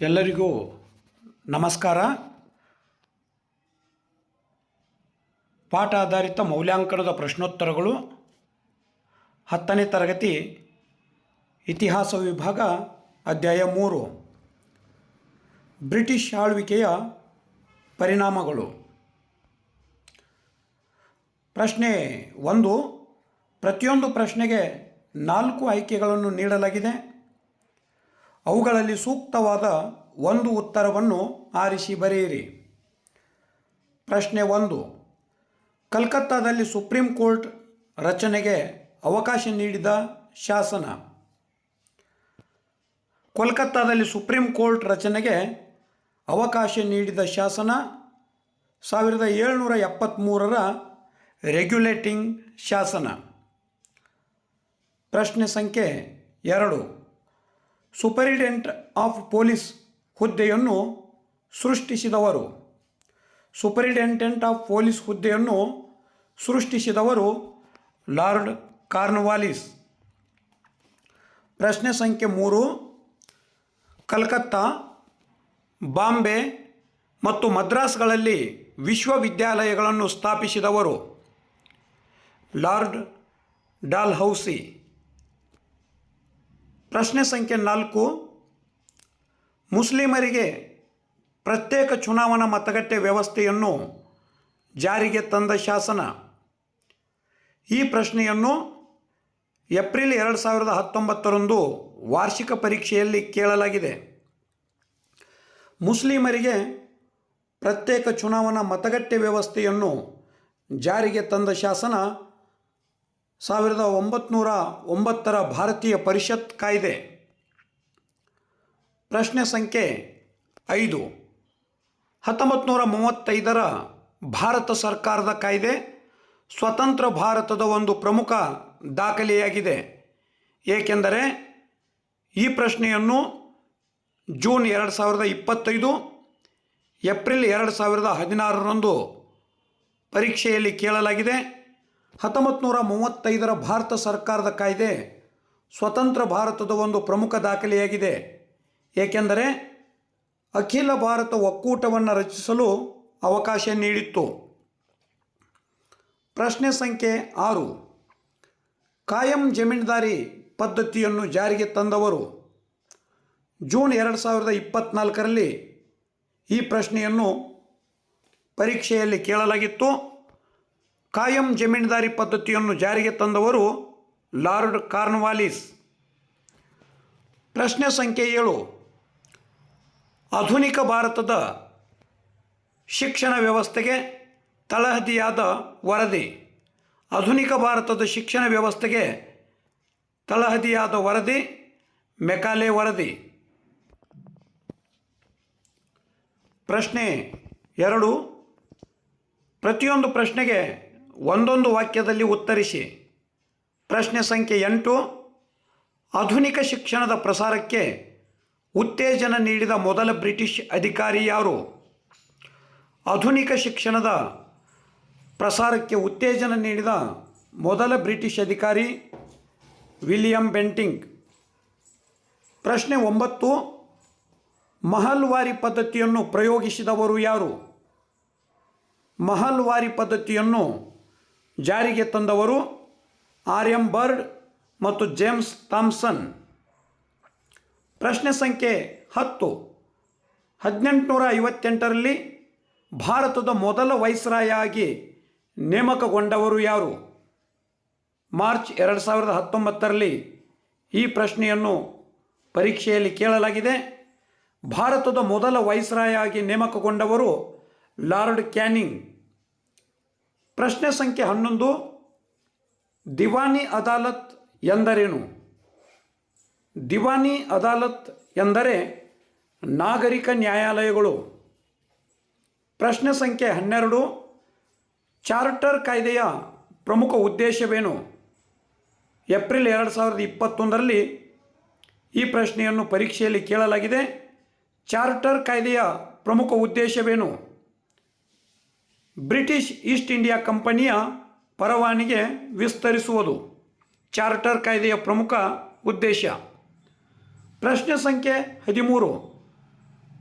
ಎಲ್ಲರಿಗೂ ನಮಸ್ಕಾರ. ಪಾಠ ಆಧಾರಿತ ಮೌಲ್ಯಾಂಕನದ ಪ್ರಶ್ನೋತ್ತರಗಳು. ಹತ್ತನೇ ತರಗತಿ, ಇತಿಹಾಸ ವಿಭಾಗ, ಅಧ್ಯಾಯ ಮೂರು. ಬ್ರಿಟಿಷ್ ಆಳ್ವಿಕೆಯ ಪರಿಣಾಮಗಳು. ಪ್ರಶ್ನೆ ಒಂದು, ಪ್ರತಿಯೊಂದು ಪ್ರಶ್ನೆಗೆ ನಾಲ್ಕು ಆಯ್ಕೆಗಳನ್ನು ನೀಡಲಾಗಿದೆ. ಅವುಗಳಲ್ಲಿ ಸೂಕ್ತವಾದ ಒಂದು ಉತ್ತರವನ್ನು ಆರಿಸಿ ಬರೆಯಿರಿ. ಪ್ರಶ್ನೆ ಒಂದು. ಕಲ್ಕತ್ತಾದಲ್ಲಿ ಸುಪ್ರೀಂ ಕೋರ್ಟ್ ರಚನೆಗೆ ಅವಕಾಶ ನೀಡಿದ ಶಾಸನ. ಕೋಲ್ಕತ್ತಾದಲ್ಲಿ ಸುಪ್ರೀಂ ಕೋರ್ಟ್ ರಚನೆಗೆ ಅವಕಾಶ ನೀಡಿದ ಶಾಸನ ಸಾವಿರದ ಏಳ್ನೂರ ಎಪ್ಪತ್ತ್ಮೂರರ ರೆಗ್ಯುಲೇಟಿಂಗ್ ಶಾಸನ. ಪ್ರಶ್ನೆ ಸಂಖ್ಯೆ ಎರಡು. ಸೂಪರಿಡೆಂಟ್ ಆಫ್ ಪೊಲೀಸ್ ಹುದ್ದೆಯನ್ನು ಸೃಷ್ಟಿಸಿದವರು. ಸೂಪರಿಂಟೆಂಡೆಂಟ್ ಆಫ್ ಪೊಲೀಸ್ ಹುದ್ದೆಯನ್ನು ಸೃಷ್ಟಿಸಿದವರು ಲಾರ್ಡ್ ಕಾರ್ನ್ವಾಲಿಸ್. ಪ್ರಶ್ನೆ ಸಂಖ್ಯೆ ಮೂರು, ಕಲ್ಕತ್ತಾ, ಬಾಂಬೆ ಮತ್ತು ಮದ್ರಾಸ್ಗಳಲ್ಲಿ ವಿಶ್ವವಿದ್ಯಾಲಯಗಳನ್ನು ಸ್ಥಾಪಿಸಿದವರು. Lord Dalhousie. ಪ್ರಶ್ನೆ ಸಂಖ್ಯೆ ನಾಲ್ಕು. ಮುಸ್ಲಿಮರಿಗೆ ಪ್ರತ್ಯೇಕ ಚುನಾವಣಾ ಮತಗಟ್ಟೆ ವ್ಯವಸ್ಥೆಯನ್ನು ಜಾರಿಗೆ ತಂದ ಶಾಸನ. ಈ ಪ್ರಶ್ನೆಯನ್ನು ಏಪ್ರಿಲ್ ಎರಡು ಸಾವಿರದ ಹತ್ತೊಂಬತ್ತರಂದು ವಾರ್ಷಿಕ ಪರೀಕ್ಷೆಯಲ್ಲಿ ಕೇಳಲಾಗಿದೆ. ಮುಸ್ಲಿಮರಿಗೆ ಪ್ರತ್ಯೇಕ ಚುನಾವಣಾ ಮತಗಟ್ಟೆ ವ್ಯವಸ್ಥೆಯನ್ನು ಜಾರಿಗೆ ತಂದ ಶಾಸನ ಸಾವಿರದ ಒಂಬತ್ನೂರ ಒಂಬತ್ತರ ಭಾರತೀಯ ಪರಿಷತ್ ಕಾಯ್ದೆ. ಪ್ರಶ್ನೆ ಸಂಖ್ಯೆ ಐದು. ಹತ್ತೊಂಬತ್ತು ನೂರ ಮೂವತ್ತೈದರ ಭಾರತ ಸರ್ಕಾರದ ಕಾಯ್ದೆ ಸ್ವತಂತ್ರ ಭಾರತದ ಒಂದು ಪ್ರಮುಖ ದಾಖಲೆಯಾಗಿದೆ. ಏಕೆಂದರೆ ಈ ಪ್ರಶ್ನೆಯನ್ನು ಜೂನ್ ಎರಡು ಸಾವಿರದ ಇಪ್ಪತ್ತೈದು, ಏಪ್ರಿಲ್ ಎರಡು ಸಾವಿರದ ಹದಿನಾರರಂದು ಪರೀಕ್ಷೆಯಲ್ಲಿ ಕೇಳಲಾಗಿದೆ. ಹತ್ತೊಂಬತ್ತು ನೂರ ಮೂವತ್ತೈದರ ಭಾರತ ಸರ್ಕಾರದ ಕಾಯ್ದೆ ಸ್ವತಂತ್ರ ಭಾರತದ ಒಂದು ಪ್ರಮುಖ ದಾಖಲೆಯಾಗಿದೆ. ಏಕೆಂದರೆ ಅಖಿಲ ಭಾರತ ಒಕ್ಕೂಟವನ್ನು ರಚಿಸಲು ಅವಕಾಶ ನೀಡಿತ್ತು. ಪ್ರಶ್ನೆ ಸಂಖ್ಯೆ ಆರು. ಕಾಯಂ ಜಮೀನ್ದಾರಿ ಪದ್ಧತಿಯನ್ನು ಜಾರಿಗೆ ತಂದವರು. ಜೂನ್ ಎರಡು ಸಾವಿರದ ಇಪ್ಪತ್ತ್ನಾಲ್ಕರಲ್ಲಿ ಈ ಪ್ರಶ್ನೆಯನ್ನು ಪರೀಕ್ಷೆಯಲ್ಲಿ ಕೇಳಲಾಗಿತ್ತು. ಕಾಯಂ ಜಮೀನ್ದಾರಿ ಪದ್ಧತಿಯನ್ನು ಜಾರಿಗೆ ತಂದವರು ಲಾರ್ಡ್ ಕಾರ್ನ್ವಾಲಿಸ್. ಪ್ರಶ್ನೆ ಸಂಖ್ಯೆ ಏಳು. ಆಧುನಿಕ ಭಾರತದ ಶಿಕ್ಷಣ ವ್ಯವಸ್ಥೆಗೆ ತಳಹದಿಯಾದ ವರದಿ. ಆಧುನಿಕ ಭಾರತದ ಶಿಕ್ಷಣ ವ್ಯವಸ್ಥೆಗೆ ತಳಹದಿಯಾದ ವರದಿ, ಮೆಕಾಲೆ ವರದಿ. ಪ್ರಶ್ನೆ ಎರಡು. ಪ್ರತಿಯೊಂದು ಪ್ರಶ್ನೆಗೆ ಒಂದೊಂದು ವಾಕ್ಯದಲ್ಲಿ ಉತ್ತರಿಸಿ. ಪ್ರಶ್ನೆ ಸಂಖ್ಯೆ ಎಂಟು, ಆಧುನಿಕ ಶಿಕ್ಷಣದ ಪ್ರಸಾರಕ್ಕೆ ಉತ್ತೇಜನ ನೀಡಿದ ಮೊದಲ ಬ್ರಿಟಿಷ್ ಅಧಿಕಾರಿ ಯಾರು? ಆಧುನಿಕ ಶಿಕ್ಷಣದ ಪ್ರಸಾರಕ್ಕೆ ಉತ್ತೇಜನ ನೀಡಿದ ಮೊದಲ ಬ್ರಿಟಿಷ್ ಅಧಿಕಾರಿ ವಿಲಿಯಂ ಬೆಂಟಿಂಗ್. ಪ್ರಶ್ನೆ ಒಂಬತ್ತು, ಮಹಲ್ವಾರಿ ಪದ್ಧತಿಯನ್ನು ಪ್ರಯೋಗಿಸಿದವರು ಯಾರು? ಮಹಲ್ವಾರಿ ಪದ್ಧತಿಯನ್ನು ಜಾರಿಗೆ ತಂದವರು ಆರ್ ಎಂ ಬರ್ಡ್ ಮತ್ತು ಜೇಮ್ಸ್ ಥಾಮ್ಸನ್. ಪ್ರಶ್ನೆ ಸಂಖ್ಯೆ ಹತ್ತು. ಹದಿನೆಂಟುನೂರ ಐವತ್ತೆಂಟರಲ್ಲಿ ಭಾರತದ ಮೊದಲ ವೈಸ್ರಾಯಾಗಿ ನೇಮಕಗೊಂಡವರು ಯಾರು? ಮಾರ್ಚ್ ಎರಡು ಸಾವಿರದ ಹತ್ತೊಂಬತ್ತರಲ್ಲಿ ಈ ಪ್ರಶ್ನೆಯನ್ನು ಪರೀಕ್ಷೆಯಲ್ಲಿ ಕೇಳಲಾಗಿದೆ. ಭಾರತದ ಮೊದಲ ವೈಸ್ರಾಯಾಗಿ ನೇಮಕಗೊಂಡವರು ಲಾರ್ಡ್ ಕ್ಯಾನಿಂಗ್. ಪ್ರಶ್ನೆ ಸಂಖ್ಯೆ ಹನ್ನೊಂದು, ದಿವಾನಿ ಅದಾಲತ್ ಎಂದರೇನು? ದಿವಾನಿ ಅದಾಲತ್ ಎಂದರೆ ನಾಗರಿಕ ನ್ಯಾಯಾಲಯಗಳು. ಪ್ರಶ್ನೆ ಸಂಖ್ಯೆ ಹನ್ನೆರಡು, ಚಾರ್ಟರ್ ಕಾಯ್ದೆಯ ಪ್ರಮುಖ ಉದ್ದೇಶವೇನು? ಏಪ್ರಿಲ್ ಎರಡು ಸಾವಿರದ ಇಪ್ಪತ್ತೊಂದರಲ್ಲಿ ಈ ಪ್ರಶ್ನೆಯನ್ನು ಪರೀಕ್ಷೆಯಲ್ಲಿ ಕೇಳಲಾಗಿದೆ. ಚಾರ್ಟರ್ ಕಾಯ್ದೆಯ ಪ್ರಮುಖ ಉದ್ದೇಶವೇನು? ಬ್ರಿಟಿಷ್ ಈಸ್ಟ್ ಇಂಡಿಯಾ ಕಂಪನಿಯ ಪರವಾನಿಗೆ ವಿಸ್ತರಿಸುವುದು ಚಾರ್ಟರ್ ಕಾಯ್ದೆಯ ಪ್ರಮುಖ ಉದ್ದೇಶ. ಪ್ರಶ್ನೆ ಸಂಖ್ಯೆ ಹದಿಮೂರು.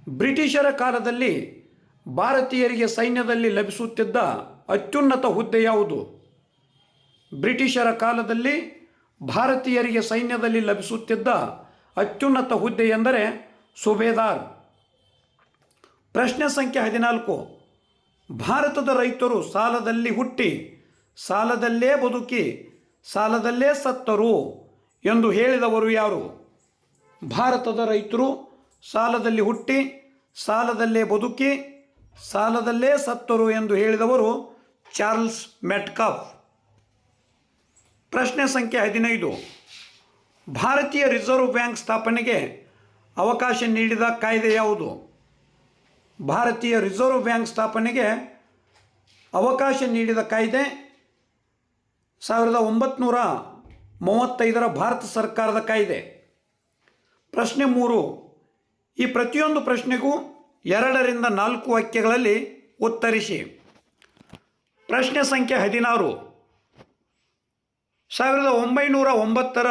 ಬ್ರಿಟಿಷರ ಕಾಲದಲ್ಲಿ ಭಾರತೀಯರಿಗೆ ಸೈನ್ಯದಲ್ಲಿ ಲಭಿಸುತ್ತಿದ್ದ ಅತ್ಯುನ್ನತ ಹುದ್ದೆ ಯಾವುದು? ಬ್ರಿಟಿಷರ ಕಾಲದಲ್ಲಿ ಭಾರತೀಯರಿಗೆ ಸೈನ್ಯದಲ್ಲಿ ಲಭಿಸುತ್ತಿದ್ದ ಅತ್ಯುನ್ನತ ಹುದ್ದೆ ಎಂದರೆ ಸುಬೇದಾರ್. ಪ್ರಶ್ನೆ ಸಂಖ್ಯೆ ಹದಿನಾಲ್ಕು. ಭಾರತದ ರೈತರು ಸಾಲದಲ್ಲಿ ಹುಟ್ಟಿ, ಸಾಲದಲ್ಲೇ ಬದುಕಿ, ಸಾಲದಲ್ಲೇ ಸತ್ತರು ಎಂದು ಹೇಳಿದವರು ಯಾರು? ಭಾರತದ ರೈತರು ಸಾಲದಲ್ಲಿ ಹುಟ್ಟಿ, ಸಾಲದಲ್ಲೇ ಬದುಕಿ, ಸಾಲದಲ್ಲೇ ಸತ್ತರು ಎಂದು ಹೇಳಿದವರು ಚಾರ್ಲ್ಸ್ ಮೆಟ್ಕಾಫ್. ಪ್ರಶ್ನೆ ಸಂಖ್ಯೆ ಹದಿನೈದು. ಭಾರತೀಯ ರಿಸರ್ವ್ ಬ್ಯಾಂಕ್ ಸ್ಥಾಪನೆಗೆ ಅವಕಾಶ ನೀಡಿದ ಕಾಯ್ದೆ ಯಾವುದು? ಭಾರತೀಯ ರಿಸರ್ವ್ ಬ್ಯಾಂಕ್ ಸ್ಥಾಪನೆಗೆ ಅವಕಾಶ ನೀಡಿದ ಕಾಯ್ದೆ ಸಾವಿರದ ಒಂಬತ್ನೂರ ಮೂವತ್ತೈದರ ಭಾರತ ಸರ್ಕಾರದ ಕಾಯ್ದೆ. ಪ್ರಶ್ನೆ ಮೂರು, ಈ ಪ್ರತಿಯೊಂದು ಪ್ರಶ್ನೆಗೂ ಎರಡರಿಂದ ನಾಲ್ಕು ವಾಕ್ಯಗಳಲ್ಲಿ ಉತ್ತರಿಸಿ. ಪ್ರಶ್ನೆ ಸಂಖ್ಯೆ ಹದಿನಾರು, ಸಾವಿರದ ಒಂಬೈನೂರ ಒಂಬತ್ತರ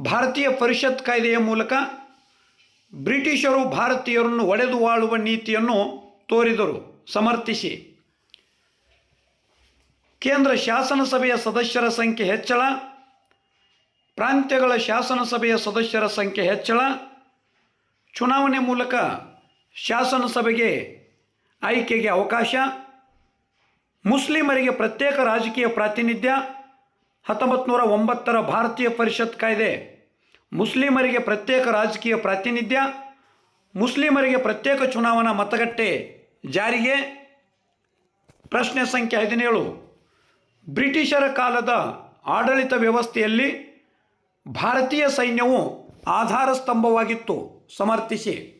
ಭಾರತೀಯ ಪರಿಷತ್ ಕಾಯ್ದೆಯ ಮೂಲಕ ಬ್ರಿಟಿಷರು ಭಾರತೀಯರನ್ನು ಒಡೆದು ಆಳುವ ನೀತಿಯನ್ನು ತೋರಿದರು. ಸಮರ್ಥಿಸಿ. ಕೇಂದ್ರ ಶಾಸನ ಸಭೆಯ ಸದಸ್ಯರ ಸಂಖ್ಯೆ ಹೆಚ್ಚಳ. ಪ್ರಾಂತ್ಯಗಳ ಶಾಸನ ಸಭೆಯ ಸದಸ್ಯರ ಸಂಖ್ಯೆ ಹೆಚ್ಚಳ. ಚುನಾವಣೆ ಮೂಲಕ ಶಾಸನ ಸಭೆಗೆ ಆಯ್ಕೆಗೆ ಅವಕಾಶ. ಮುಸ್ಲಿಮರಿಗೆ ಪ್ರತ್ಯೇಕ ರಾಜಕೀಯ ಪ್ರಾತಿನಿಧ್ಯ. ಹತ್ತೊಂಬತ್ತು ನೂರ ಒಂಬತ್ತರ ಭಾರತೀಯ ಪರಿಷತ್ ಕಾಯ್ದೆ. ಮುಸ್ಲಿಮರಿಗೆ ಪ್ರತ್ಯೇಕ ರಾಜಕೀಯ ಪ್ರಾತಿನಿಧ್ಯ, ಮುಸ್ಲಿಮರಿಗೆ ಪ್ರತ್ಯೇಕ ಚುನಾವಣಾ ಮತಗಟ್ಟೆ ಜಾರಿಗೆ. ಪ್ರಶ್ನೆ ಸಂಖ್ಯೆ ಹದಿನೇಳು. ಬ್ರಿಟಿಷರ ಕಾಲದ ಆಡಳಿತ ವ್ಯವಸ್ಥೆಯಲ್ಲಿ ಭಾರತೀಯ ಸೈನ್ಯವು ಆಧಾರ ಸ್ತಂಭವಾಗಿತ್ತು. ಸಮರ್ಥಿಸಿ.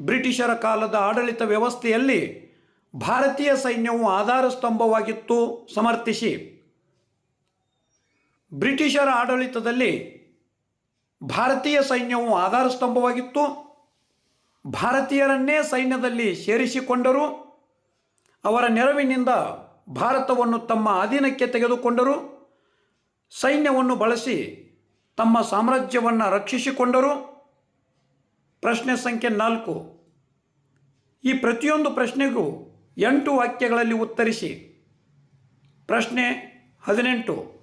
ಬ್ರಿಟಿಷರ ಕಾಲದ ಆಡಳಿತ ವ್ಯವಸ್ಥೆಯಲ್ಲಿ ಭಾರತೀಯ ಸೈನ್ಯವು ಆಧಾರ ಸ್ತಂಭವಾಗಿತ್ತು. ಸಮರ್ಥಿಸಿ. ಬ್ರಿಟಿಷರ ಆಡಳಿತದಲ್ಲಿ ಭಾರತೀಯ ಸೈನ್ಯವು ಆಧಾರ ಸ್ತಂಭವಾಗಿತ್ತು. ಭಾರತೀಯರನ್ನೇ ಸೈನ್ಯದಲ್ಲಿ ಸೇರಿಸಿಕೊಂಡರು. ಅವರ ನೆರವಿನಿಂದ ಭಾರತವನ್ನು ತಮ್ಮ ಅಧೀನಕ್ಕೆ ತೆಗೆದುಕೊಂಡರು. ಸೈನ್ಯವನ್ನು ಬಳಸಿ ತಮ್ಮ ಸಾಮ್ರಾಜ್ಯವನ್ನು ರಕ್ಷಿಸಿಕೊಂಡರು. ಪ್ರಶ್ನೆ ಸಂಖ್ಯೆ ನಾಲ್ಕು. ಈ ಪ್ರತಿಯೊಂದು ಪ್ರಶ್ನೆಗೂ ಎಂಟು ವಾಕ್ಯಗಳಲ್ಲಿ ಉತ್ತರಿಸಿ. ಪ್ರಶ್ನೆ ಹದಿನೆಂಟು.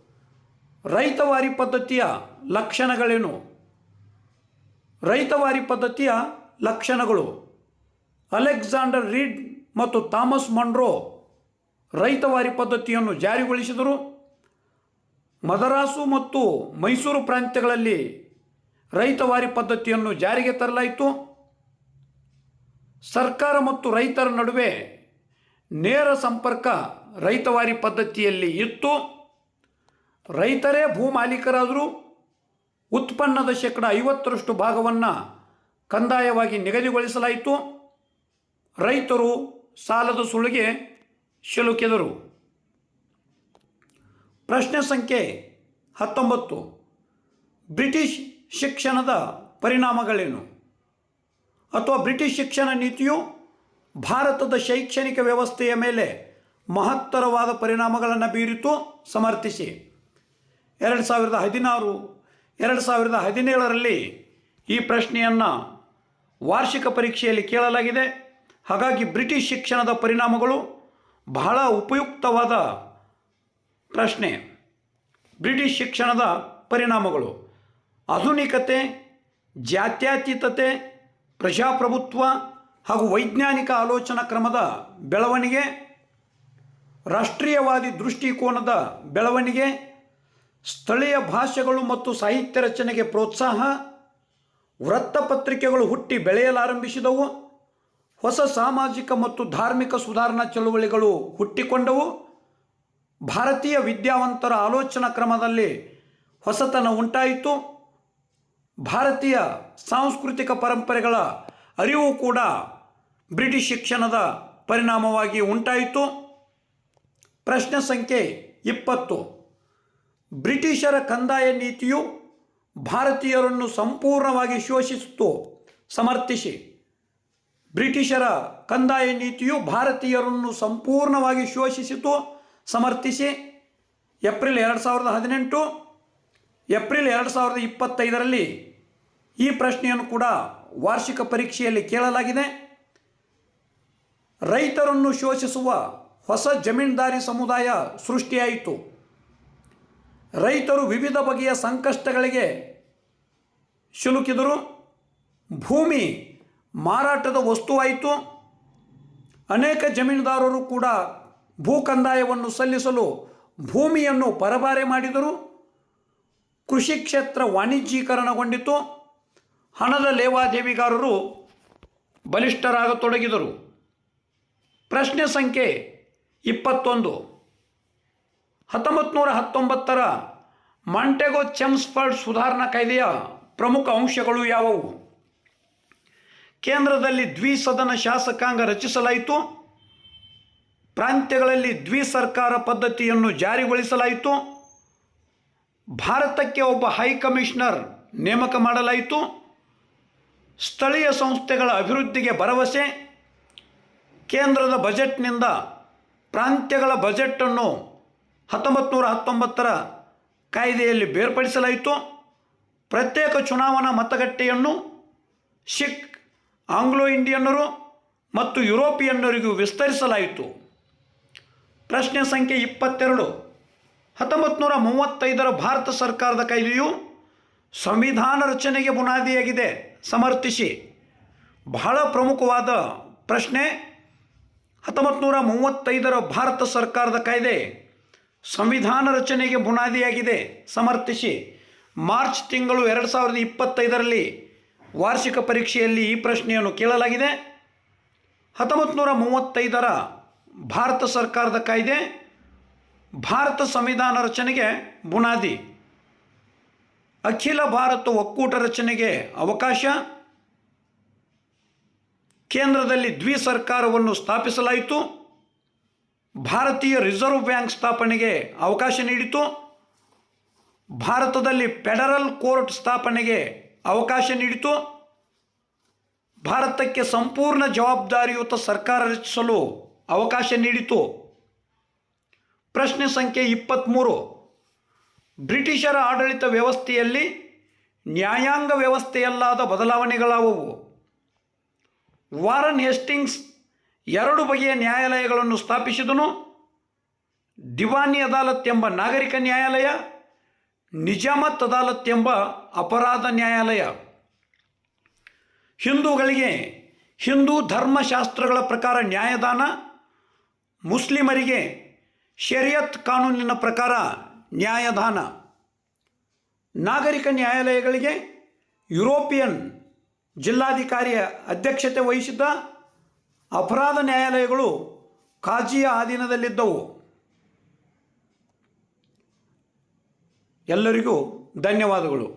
ರೈತವಾರಿ ಪದ್ಧತಿಯ ಲಕ್ಷಣಗಳೇನು? ರೈತವಾರಿ ಪದ್ಧತಿಯ ಲಕ್ಷಣಗಳು. ಅಲೆಕ್ಸಾಂಡರ್ ರೀಡ್ ಮತ್ತು ಥಾಮಸ್ ಮಂಡ್ರೋ ರೈತವಾರಿ ಪದ್ಧತಿಯನ್ನು ಜಾರಿಗೊಳಿಸಿದರು. ಮದರಾಸು ಮತ್ತು ಮೈಸೂರು ಪ್ರಾಂತ್ಯಗಳಲ್ಲಿ ರೈತವಾರಿ ಪದ್ಧತಿಯನ್ನು ಜಾರಿಗೆ ತರಲಾಯಿತು. ಸರ್ಕಾರ ಮತ್ತು ರೈತರ ನಡುವೆ ನೇರ ಸಂಪರ್ಕ ರೈತವಾರಿ ಪದ್ಧತಿಯಲ್ಲಿ ಇತ್ತು. ರೈತರೇ ಭೂಮಾಲೀಕರಾದರೂ. ಉತ್ಪನ್ನದ ಶೇಕಡ ಐವತ್ತರಷ್ಟು ಭಾಗವನ್ನು ಕಂದಾಯವಾಗಿ ನಿಗದಿಗೊಳಿಸಲಾಯಿತು. ರೈತರು ಸಾಲದ ಸುಳಿಗೆ ಸಿಲುಕಿದರು ಪ್ರಶ್ನೆ ಸಂಖ್ಯೆ ಹತ್ತೊಂಬತ್ತು. ಬ್ರಿಟಿಷ್ ಶಿಕ್ಷಣದ ಪರಿಣಾಮಗಳೇನು? ಅಥವಾ ಬ್ರಿಟಿಷ್ ಶಿಕ್ಷಣ ನೀತಿಯು ಭಾರತದ ಶೈಕ್ಷಣಿಕ ವ್ಯವಸ್ಥೆಯ ಮೇಲೆ ಮಹತ್ತರವಾದ ಪರಿಣಾಮಗಳನ್ನು ಬೀರಿತು? ಸಮರ್ಥಿಸಿ. ಎರಡು ಸಾವಿರದ ಹದಿನಾರು ಎರಡು ಸಾವಿರದ ಹದಿನೇಳರಲ್ಲಿ ಈ ಪ್ರಶ್ನೆಯನ್ನು ವಾರ್ಷಿಕ ಪರೀಕ್ಷೆಯಲ್ಲಿ ಕೇಳಲಾಗಿದೆ. ಹಾಗಾಗಿ ಬ್ರಿಟಿಷ್ ಶಿಕ್ಷಣದ ಪರಿಣಾಮಗಳು ಬಹಳ ಉಪಯುಕ್ತವಾದ ಪ್ರಶ್ನೆ. ಬ್ರಿಟಿಷ್ ಶಿಕ್ಷಣದ ಪರಿಣಾಮಗಳು ಆಧುನಿಕತೆ, ಜಾತ್ಯತೀತತೆ, ಪ್ರಜಾಪ್ರಭುತ್ವ ಹಾಗೂ ವೈಜ್ಞಾನಿಕ ಆಲೋಚನಾ ಕ್ರಮದ ಬೆಳವಣಿಗೆ, ರಾಷ್ಟ್ರೀಯವಾದಿ ದೃಷ್ಟಿಕೋನದ ಬೆಳವಣಿಗೆ ಸ್ಥಳೀಯ ಭಾಷೆಗಳು ಮತ್ತು ಸಾಹಿತ್ಯ ರಚನೆಗೆ ಪ್ರೋತ್ಸಾಹ. ವೃತ್ತಪತ್ರಿಕೆಗಳು ಹುಟ್ಟಿ ಬೆಳೆಯಲಾರಂಭಿಸಿದವು. ಹೊಸ ಸಾಮಾಜಿಕ ಮತ್ತು ಧಾರ್ಮಿಕ ಸುಧಾರಣಾ ಚಳುವಳಿಗಳು ಹುಟ್ಟಿಕೊಂಡವು. ಭಾರತೀಯ ವಿದ್ಯಾವಂತರ ಆಲೋಚನಾ ಕ್ರಮದಲ್ಲಿ ಹೊಸತನ ಉಂಟಾಯಿತು. ಭಾರತೀಯ ಸಾಂಸ್ಕೃತಿಕ ಪರಂಪರೆಗಳ ಅರಿವು ಕೂಡ ಬ್ರಿಟಿಷ್ ಶಿಕ್ಷಣದ ಪರಿಣಾಮವಾಗಿ ಉಂಟಾಯಿತು. ಪ್ರಶ್ನೆ ಸಂಖ್ಯೆ ಇಪ್ಪತ್ತು. ಬ್ರಿಟಿಷರ ಕಂದಾಯ ನೀತಿಯು ಭಾರತೀಯರನ್ನು ಸಂಪೂರ್ಣವಾಗಿ ಶೋಷಿಸಿತು. ಸಮರ್ಥಿಸಿ. ಬ್ರಿಟಿಷರ ಕಂದಾಯ ನೀತಿಯು ಭಾರತೀಯರನ್ನು ಸಂಪೂರ್ಣವಾಗಿ ಶೋಷಿಸಿತು. ಸಮರ್ಥಿಸಿ. ಏಪ್ರಿಲ್ ಎರಡು ಸಾವಿರದ ಹದಿನೆಂಟು, ಏಪ್ರಿಲ್ ಎರಡು ಸಾವಿರದ ಇಪ್ಪತ್ತೈದರಲ್ಲಿ ಈ ಪ್ರಶ್ನೆಯನ್ನು ಕೂಡ ವಾರ್ಷಿಕ ಪರೀಕ್ಷೆಯಲ್ಲಿ ಕೇಳಲಾಗಿದೆ. ರೈತರನ್ನು ಶೋಷಿಸುವ ಹೊಸ ಜಮೀನ್ದಾರಿ ಸಮುದಾಯ ಸೃಷ್ಟಿಯಾಯಿತು. ರೈತರು ವಿವಿಧ ಬಗೆಯ ಸಂಕಷ್ಟಗಳಿಗೆ ಸಿಲುಕಿದರು ಭೂಮಿ ಮಾರಾಟದ ವಸ್ತುವಾಯಿತು. ಅನೇಕ ಜಮೀನುದಾರರು ಕೂಡ ಭೂ ಕಂದಾಯವನ್ನು ಸಲ್ಲಿಸಲು ಭೂಮಿಯನ್ನು ಪರಬಾರೆ ಮಾಡಿದರು. ಕೃಷಿ ಕ್ಷೇತ್ರ ವಾಣಿಜ್ಯೀಕರಣಗೊಂಡಿತು. ಹಣದ ಲೇವಾದೇವಿಗಾರರು ಬಲಿಷ್ಠರಾಗತೊಡಗಿದರು. ಪ್ರಶ್ನೆ ಸಂಖ್ಯೆ ಇಪ್ಪತ್ತೊಂದು. ಹತ್ತೊಂಬತ್ತು ನೂರ ಹತ್ತೊಂಬತ್ತರ ಮಾಂಟೆಗೋ ಚೆಮ್ಸ್ಫರ್ಡ್ ಸುಧಾರಣಾ ಕಾಯ್ದೆಯ ಪ್ರಮುಖ ಅಂಶಗಳು ಯಾವುವು? ಕೇಂದ್ರದಲ್ಲಿ ದ್ವಿಸದನ ಶಾಸಕಾಂಗ ರಚಿಸಲಾಯಿತು. ಪ್ರಾಂತ್ಯಗಳಲ್ಲಿ ದ್ವಿಸರ್ಕಾರ ಪದ್ಧತಿಯನ್ನು ಜಾರಿಗೊಳಿಸಲಾಯಿತು. ಭಾರತಕ್ಕೆ ಒಬ್ಬ ಹೈಕಮಿಷನರ್ ನೇಮಕ ಮಾಡಲಾಯಿತು. ಸ್ಥಳೀಯ ಸಂಸ್ಥೆಗಳ ಅಭಿವೃದ್ಧಿಗೆ ಭರವಸೆ. ಕೇಂದ್ರದ ಬಜೆಟ್ನಿಂದ ಪ್ರಾಂತ್ಯಗಳ ಬಜೆಟನ್ನು ಹತ್ತೊಂಬತ್ತು ನೂರ ಹತ್ತೊಂಬತ್ತರ ಕಾಯ್ದೆಯಲ್ಲಿ ಬೇರ್ಪಡಿಸಲಾಯಿತು. ಪ್ರತ್ಯೇಕ ಚುನಾವಣಾ ಮತಗಟ್ಟೆಯನ್ನು ಸಿಖ್, ಆಂಗ್ಲೋ ಇಂಡಿಯನ್ನರು ಮತ್ತು ಯುರೋಪಿಯನ್ನರಿಗೂ ವಿಸ್ತರಿಸಲಾಯಿತು. ಪ್ರಶ್ನೆ ಸಂಖ್ಯೆ ಇಪ್ಪತ್ತೆರಡು. ಹತ್ತೊಂಬತ್ತು ನೂರ ಮೂವತ್ತೈದರ ಭಾರತ ಸರ್ಕಾರದ ಕಾಯ್ದೆಯು ಸಂವಿಧಾನ ರಚನೆಗೆ ಬುನಾದಿಯಾಗಿದೆ. ಸಮರ್ಥಿಸಿ. ಬಹಳ ಪ್ರಮುಖವಾದ ಪ್ರಶ್ನೆ. ಹತ್ತೊಂಬತ್ತು ನೂರ ಮೂವತ್ತೈದರ ಭಾರತ ಸರ್ಕಾರದ ಕಾಯ್ದೆ ಸಂವಿಧಾನ ರಚನೆಗೆ ಬುನಾದಿಯಾಗಿದೆ. ಸಮರ್ಥಿಸಿ. ಮಾರ್ಚ್ ತಿಂಗಳು ಎರಡು ಸಾವಿರದ ಇಪ್ಪತ್ತೈದರಲ್ಲಿ ವಾರ್ಷಿಕ ಪರೀಕ್ಷೆಯಲ್ಲಿ ಈ ಪ್ರಶ್ನೆಯನ್ನು ಕೇಳಲಾಗಿದೆ. ಹತ್ತೊಂಬತ್ತು ನೂರ ಮೂವತ್ತೈದರ ಭಾರತ ಸರ್ಕಾರದ ಕಾಯ್ದೆ, ಭಾರತ ಸಂವಿಧಾನ ರಚನೆಗೆ ಬುನಾದಿ. ಅಖಿಲ ಭಾರತ ಒಕ್ಕೂಟ ರಚನೆಗೆ ಅವಕಾಶ. ಕೇಂದ್ರದಲ್ಲಿ ದ್ವಿ ಸರ್ಕಾರವನ್ನು ಸ್ಥಾಪಿಸಲಾಯಿತು. ಭಾರತೀಯ ರಿಸರ್ವ್ ಬ್ಯಾಂಕ್ ಸ್ಥಾಪನೆಗೆ ಅವಕಾಶ ನೀಡಿತು. ಭಾರತದಲ್ಲಿ ಫೆಡರಲ್ ಕೋರ್ಟ್ ಸ್ಥಾಪನೆಗೆ ಅವಕಾಶ ನೀಡಿತು. ಭಾರತಕ್ಕೆ ಸಂಪೂರ್ಣ ಜವಾಬ್ದಾರಿಯುತ ಸರ್ಕಾರ ರಚಿಸಲು ಅವಕಾಶ ನೀಡಿತು. ಪ್ರಶ್ನೆ ಸಂಖ್ಯೆ ಇಪ್ಪತ್ತ್ಮೂರು ಬ್ರಿಟಿಷರ ಆಡಳಿತ ವ್ಯವಸ್ಥೆಯಲ್ಲಿ ನ್ಯಾಯಾಂಗ ವ್ಯವಸ್ಥೆಯಲ್ಲಾದ ಬದಲಾವಣೆಗಳಾವುವು. ವಾರನ್ ಹೇಸ್ಟಿಂಗ್ಸ್ ಎರಡು ಬಗೆಯ ನ್ಯಾಯಾಲಯಗಳನ್ನು ಸ್ಥಾಪಿಸಿದನು. ದಿವಾನಿ ಅದಾಲತ್ ಎಂಬ ನಾಗರಿಕ ನ್ಯಾಯಾಲಯ, ನಿಜಾಮತ್ ಅದಾಲತ್ ಎಂಬ ಅಪರಾಧ ನ್ಯಾಯಾಲಯ. ಹಿಂದೂಗಳಿಗೆ ಹಿಂದೂ ಧರ್ಮಶಾಸ್ತ್ರಗಳ ಪ್ರಕಾರ ನ್ಯಾಯದಾನ, ಮುಸ್ಲಿಮರಿಗೆ ಶರಿಯತ್ ಕಾನೂನಿನ ಪ್ರಕಾರ ನ್ಯಾಯದಾನ. ನಾಗರಿಕ ನ್ಯಾಯಾಲಯಗಳಿಗೆ ಯುರೋಪಿಯನ್ ಜಿಲ್ಲಾಧಿಕಾರಿಯ ಅಧ್ಯಕ್ಷತೆ ವಹಿಸಿದ್ದ ಅಪರಾಧ ನ್ಯಾಯಾಲಯಗಳು ಕಾಜಿಯ ಅಧೀನದಲ್ಲಿದ್ದವು. ಎಲ್ಲರಿಗೂ ಧನ್ಯವಾದಗಳು.